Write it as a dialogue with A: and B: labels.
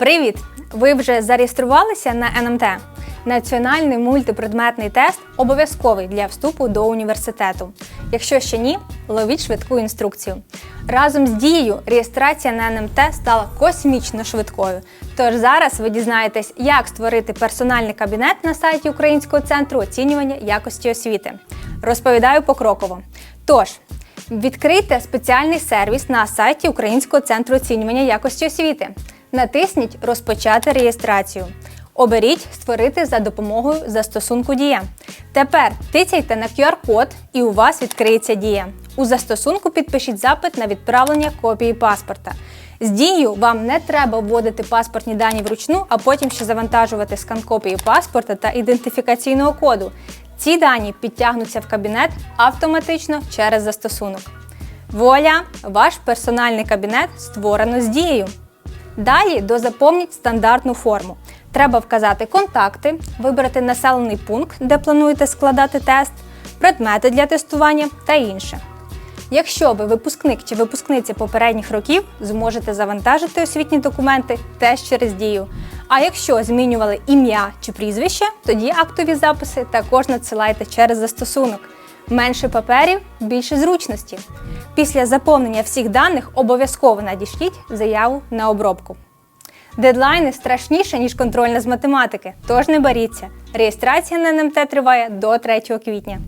A: Привіт! Ви вже зареєструвалися на НМТ? Національний мультипредметний тест обов'язковий для вступу до університету. Якщо ще ні, ловіть швидку інструкцію. Разом з дією реєстрація на НМТ стала космічно швидкою. Тож зараз ви дізнаєтесь, як створити персональний кабінет на сайті Українського центру оцінювання якості освіти. Розповідаю покроково. Тож, Відкрийте спеціальний сервіс на сайті Українського центру оцінювання якості освіти. Натисніть Розпочати реєстрацію. Оберіть Створити за допомогою застосунку Дія. Тепер тицяйте на QR-код і у вас відкриється Дія. У застосунку підпишіть запит на відправлення копії паспорта. З дією вам не треба вводити паспортні дані вручну, а потім ще завантажувати скан копії паспорта та ідентифікаційного коду. Ці дані підтягнуться в кабінет автоматично через застосунок. Вуаля! Ваш персональний кабінет створено з дією. Далі дозаповніть стандартну форму. Треба вказати контакти, вибрати населений пункт, де плануєте складати тест, предмети для тестування та інше. Якщо ви випускник чи випускниця попередніх років, зможете завантажити освітні документи теж через дію. А якщо змінювали ім'я чи прізвище, тоді актові записи також надсилайте через застосунок. Менше паперів, більше зручності. Після заповнення всіх даних обов'язково надішліть заяву на обробку. Дедлайни страшніше, ніж контрольна з математики, тож не боріться. Реєстрація на НМТ триває до 3 квітня.